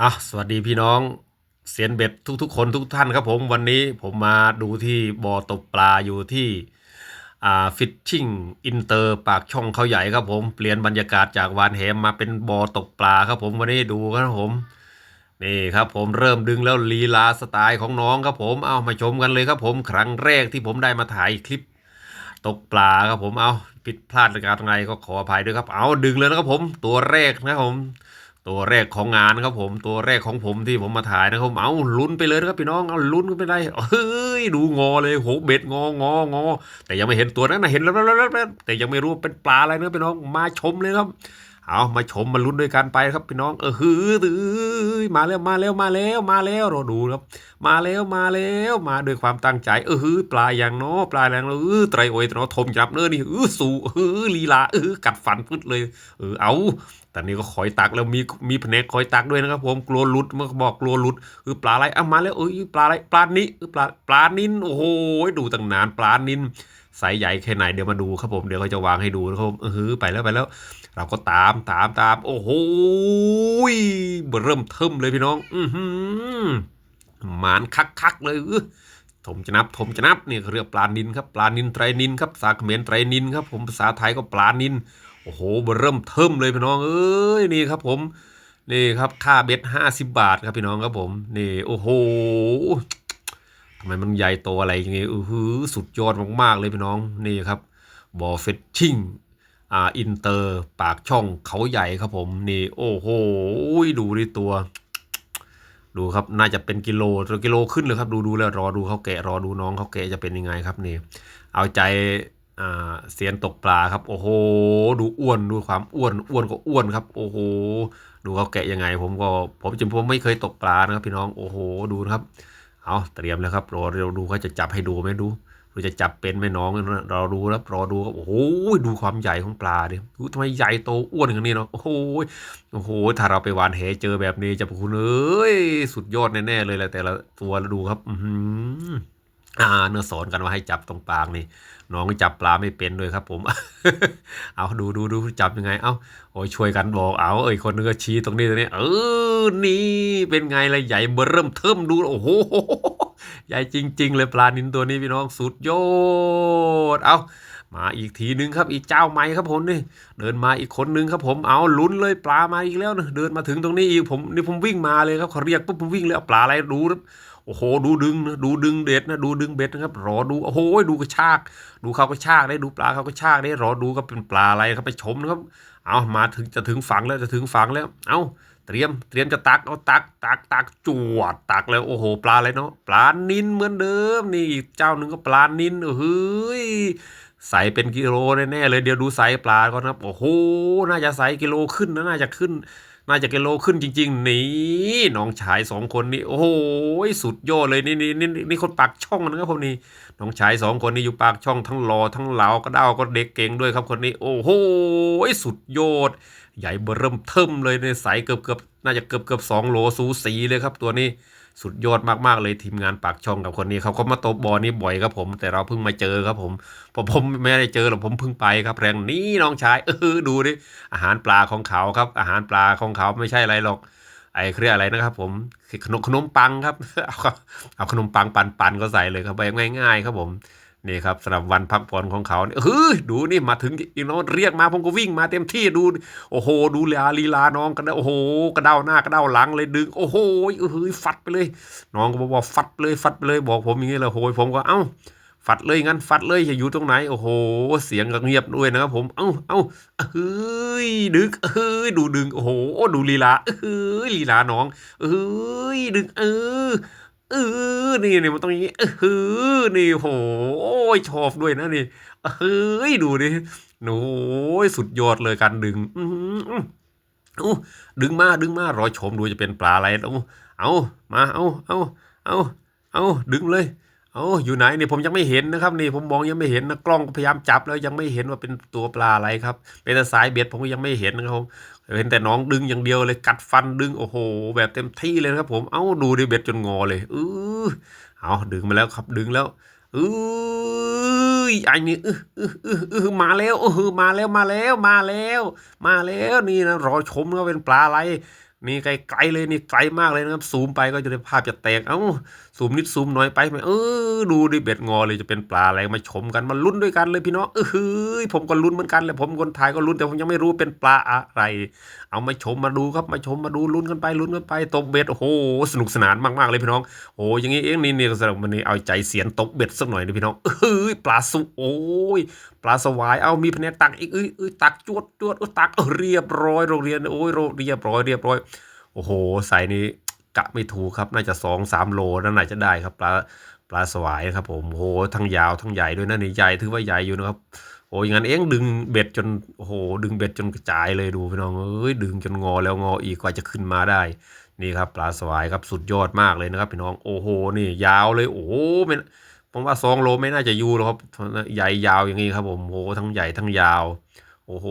อะสวัสดีพี่น้องเซียนเบ็ดทุกๆ คนทุกท่านครับผมวันนี้ผมมาดูที่บ่อตกปลาอยู่ที่อ่าฟิชชิ่งอินเตอร์ปากช่องเขาใหญ่ครับผมเปลี่ยนบรรยากาศจากวานแหมมาเป็นบ่อตกปลาครับผมวันนี้ดูครับผมนี่ครับผมเริ่มดึงแล้วลีลาสไตล์ของน้องครับผมเอามาชมกันเลยครับผมครั้งแรกที่ผมได้มาถ่ายคลิปตกปลาครับผมเอาผิดพลาดในการไงก็ขออภัยด้วยครับเอาดึงเลยนะครับผมตัวแรกนะครับผม ตัวแรกของงานครับผมตัวแรกของผมที่ผมมาถ่ายนะครับเอาลุ้นไปเลยนะครับพี่น้องเอาลุ้นกันไปเลยเฮ้ยดูงอเลยโหเบ็ดงององอแต่ยังไม่เห็นตัวนั้นนะเห็นแล้วแต่ยังไม่รู้เป็นปลาอะไรนะพี่น้องมาชมเลยครับ เอามาชมมาลุ้นด้วยกันไปครับพี่น้องเออฮือตือมาแล้วมาแล้วมาแล้วมาแล้วเราดูครับ มาแล้วมาแล้วมาด้วยความตั้งใจ เออฮือปลาอย่างเนาะปลาอย่างเนาะเออไตรโอยเนาะทมจับเนื้อนี่เออสู่เออลีลาเออกัดฟันพึดเลยเออเอาแต่นี่ก็คอยตักแล้วมีมีแผนกคอยตักด้วยนะครับ ผมกลัวหลุดมันบอกกลัวหลุดเออปลาอะไรอะมาแล้วเออปลาอะไรปลานี้ปลาปลานินโอ้โหดูตั้งนานปลานินไซส์ใหญ่แค่ไหนเดี๋ยวมาดูครับผมเดี๋ยวเขาจะวางให้ดูนะครับเออฮือไปแล้วไปแล้ว เราก็ตามตามตามโอ้โหเริ่มเทิมเลยพี่น้อง อือหือหมานคักคักๆเลยอื้อถมจะนับถมจะนับนี่เขาเรียกปลานินครับปลานินไตรนินครับภาษาเขมรไตรนินครับ ผมภาษาไทยก็ปลานินโอ้โหเริ่มเทิมเลยพี่น้องเอ้ยนี่ครับ ผมนี่ครับค่าเบ็ดห้าสิบบาทครับพี่น้องครับผมนี่โอ้โหทำไมมันใหญ่โตอะไรอย่างเงี้ยอือหือสุดยอดมากๆเลยพี่น้องนี่ครับบอเฟชชิ่ง อ่าอินเตอร์ปากช่องเขาใหญ่ครับผมนี่โอ้โหดูดิตัว ดูครับน่าจะเป็นกิโลตัวกิโลขึ้นเลยครับดูดูแล้วรอดูเขาแกะรอดูน้องเขาแกะจะเป็นยังไงครับนี่ เอาใจอ่าเสียนตกปลาครับ โอ้โห ดูอ้วนดูความอ้วนอ้วนก็อ้วนครับ โอ้โห ดูเขาแกะยังไง ผมก็ผมจริงผมไม่เคยตกปลานะครับพี่น้องโอ้โหดูนะครับเอาเตรียมแล้วครับรอเร็วดูเขาจะจับให้ดูไหมดู ดูจะจับเป็นไหมน้องเราดูแล้วรอดูครับโอ้โหดูความใหญ่ของปลาดิทำไมใหญ่โตอ้วนอย่างนี้เนาะโอ้โหโอ้โหถ้าเราไปหวานแหเจอแบบนี้จะคุณเอ้ยสุดยอดแน่ๆเลยแหละแต่ละตัวแล้วดูครับ อืออ่าเนื้อสอนกันว่าให้จับตรงปากนี่น้องจับปลาไม่เป็นด้วยครับ ผม เอาดูดูดูจับยังไง เอาโอ้ยช่วยกันบอกเอาเอ้ยคนนึงก็ชี้ตรงนี้ตรงนี้ เออนี่เป็นไงล่ะใหญ่เบอร์เริ่มเทิมดูโอ้โห ใหญ่จริง ๆ เลยปลานินตัวนี้พี่น้องสุดยอดเอามาอีกทีนึงครับอีกเจ้าใหม่ครับผมนี่เดินมาอีกคนนึงครับผมเอาลุ้นเลยปลามาอีกแล้วนะเดินมาถึงตรงนี้อีกผมนี่ผมวิ่งมาเลยครับเขาเรียกปุ๊บผมวิ่งเลยเอาปลาอะไรดูนะโอ้โหดูดึงนะดูดึงเด็ดนะดูดึงเบ็ดนะครับรอดูโอ้โหดูกระชาก ดูเขากระชากได้ดูปลาเขากระชากได้รอดูก็เป็นปลาอะไรครับไปชมนะครับเอามาถึงจะถึงฝั่งแล้วจะถึงฝั่งแล้วเอา เตรียมเตรียมจะตักเอาตักตักตักจวดตักแล้วโอ้โห ปลาอะไรเนาะปลานินเหมือนเดิมนี่อีกเจ้าหนึ่งก็ปลานินเฮ้ยใส่เป็นกิโลแน่ๆเลยเดี๋ยวดูไซส์ปลาก่อนนะครับโอ้โหน่าจะไซส์กิโลขึ้นนะน่าจะขึ้น น่าจะกิโลขึ้นจริง ๆ นี่น้องชายสองคนนี่โอ้โหสุดยอดเลยนี่นี่นี่นี่คนปากช่องนะครับผมนี่น้องชายสองคนนี้อยู่ปากช่องทั้งหล่อทั้งเหลาก็เด้าก็เด็กเก่งด้วยครับคนนี้ โอ้โหสุดยอด ใหญ่เบอร์เริ่มเทิมเลยในสายเกือบเกือบน่าจะเกือบเกือบสองโลสูสีเลยครับ ตัวนี้สุดยอดมากๆเลยทีมงานปากช่องกับคนนี้เขาก็มาตบบอลนี้บ่อยครับผม แต่เราเพิ่งมาเจอครับผมผมผมไม่ได้เจอหรอกผมเพิ่งไปครับแรงนี้น้องชายเออดูดิอาหารปลาของเขาครับ อาหารปลาของเขาไม่ใช่อะไรหรอกไอ้เครียกอะไรนะครับ ผมขนมขนมปังครับเอาเอาขนมปังปันปันๆก็ใส่เลยครับแบบง่าย ๆ ครับผม นี่ครับสำหรับวันพักผ่อนของเขาเนี่ยเฮ้ยดูนี่มาถึงอีกน้องเรียกมาผมก็วิ่งมาเต็มที่ดู โอ้โห ดูลีลาลีลาน้องกันโอ้โหกระเด้าหน้ากระเด้าหลังเลยดึง โอ้โหเฮ้ยฟัดไปเลย น้องก็บอกว่าฟัดเลยฟัดไปเลยบอกผมอย่างนี้เลยโอ้ยผมก็เอ้าฟัดเลยงั้นฟัดเลยจะอยู่ตรงไหนโอ้โห เสียงก็เงียบด้วยนะครับผมเอ้าเอ้าเฮ้ยดึงเฮ้ยดูดึงโอ้โหดูลีลาเฮ้ยลีลาน้องเฮ้ยดึงเออ เออนี่นี่มันต้องอย่างนี้เออนี่โหยชอบด้วยนะนี่เฮ้ยดูดิโอ้ยสุดยอดเลยการดึง อืออดึงมาดึงมารอชมดูจะเป็นปลาอะไรเอาเอามาเอาเอาเอาเอาดึงเลย เอาอยู่ไหนนี่ผมยังไม่เห็นนะครับนี่ผมมองยังไม่เห็นนะกล้องพยายามจับแล้วยังไม่เห็นว่าเป็นตัวปลาอะไรครับเป็นแต่สายเบ็ดผมก็ยังไม่เห็นนะครับผมเห็นแต่น้องดึงอย่างเดียวเลยกัดฟันดึงโอ้โห แบบเต็มที่เลยครับ ผมเอาดูดิเบ็ดจนงอเลยเออเอาดึงมาแล้วครับดึงแล้วเออไอ้นี่เออเออเออเออมาแล้วเออมาแล้วมาแล้วมาแล้ว มาแล้วนี่นะรอชมว่าเป็นปลาอะไร นี่ไกลๆเลยนี่ไกลมากเลยนะครับ ซูมไปก็จะได้ภาพจะแตก เอ้าซูมนิดซูมน้อยไปไหมเออดูดิเบ็ดงอเลยจะเป็นปลาอะไรมาชมกันมาลุ้นด้วยกันเลยพี่น้องเออเฮ้ยผมก็ลุ้นเหมือนกันเลยผมคนไทยก็ลุ้นแต่ผมยังไม่รู้เป็นปลาอะไร เอามาชมมาดูครับมาชมมาดูลุ้นกันไปลุ้นกันไปตกเบ็ดโอ้โหสนุกสนานมากๆเลยพี่น้องโอ้อย่างงี้เองนี่นี่สำหรับวันนี้เอาใจเสียนตกเบ็ดสักหน่อยนะพี่น้องเอ้ยปลาสุโอ้ยปลาสวายเอามีแผนตักอีกเอ้ยเอ้ยตักจวดจวดตักเออเรียบร้อยโรงเรียนโอ้ยโรงเรียบร้อยเรียบร้อย โอ้โหใส่นี้กะไม่ถูกครับน่าจะสองสามโลนั่นน่าจะได้ครับปลาปลาสวายครับผมโอ้โหทั้งยาวทั้งใหญ่ด้วยนะนี่ใหญ่ถือว่าใหญ่อยู่นะครับโอ้ยงั้นเองดึงเบ็ดจนโอ้โหดึงเบ็ดจนกระจายเลยดูพี่น้องเอ้ยดึงจนงอแล้วงออีกกว่าจะขึ้นมาได้ นี่ครับปลาสวายครับสุดยอดมากเลยนะครับพี่น้องโอ้โหนี่ยาวเลยโอ้โหไม่ผมว่าสองโลไม่น่าจะอยู่หรอกครับใหญ่ยาวอย่างนี้ครับผมโอ้โหทั้งใหญ่ทั้งยาว โอ้โห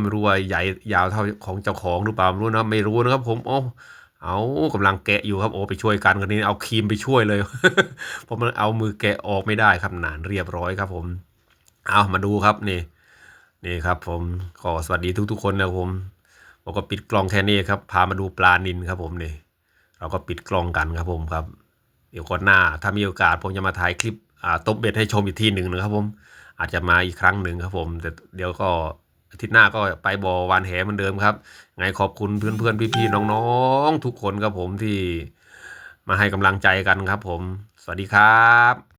ไม่รู้ว่าใหญ่ยาวเท่าของเจ้าของหรือเปล่าไม่รู้นะไม่รู้นะครับผมโอ้เอากำลังแกะอยู่ครับโอ้ไปช่วยกันกันนี้เอาครีมไปช่วยเลยเพราะมันเอามือแกะออกไม่ได้ครับนานเรียบร้อยครับ ผม เอามาดูครับนี่นี่ครับ ผมขอสวัสดีทุกๆคนนะครับผมผมก็ปิดกล้องแค่นี้ครับ พามาดูปลานินครับ ผมนี่ เราก็ปิดกล้องกันครับผมครับ เดี๋ยวก่อนหน้า ถ้ามีโอกาสผมจะมาถ่ายคลิปอ่าตบเบ็ดให้ชมอีกทีหนึ่งนะครับผม อาจจะมาอีกครั้งหนึ่งครับผมแต่เดี๋ยวก็อาทิตย์หน้าก็ไปบ่อวานแหเหมือนเดิมครับ ไงขอบคุณเพื่อนๆพี่ๆน้องๆ ทุกคนครับผมที่มาให้กำลังใจกันครับผม สวัสดีครับ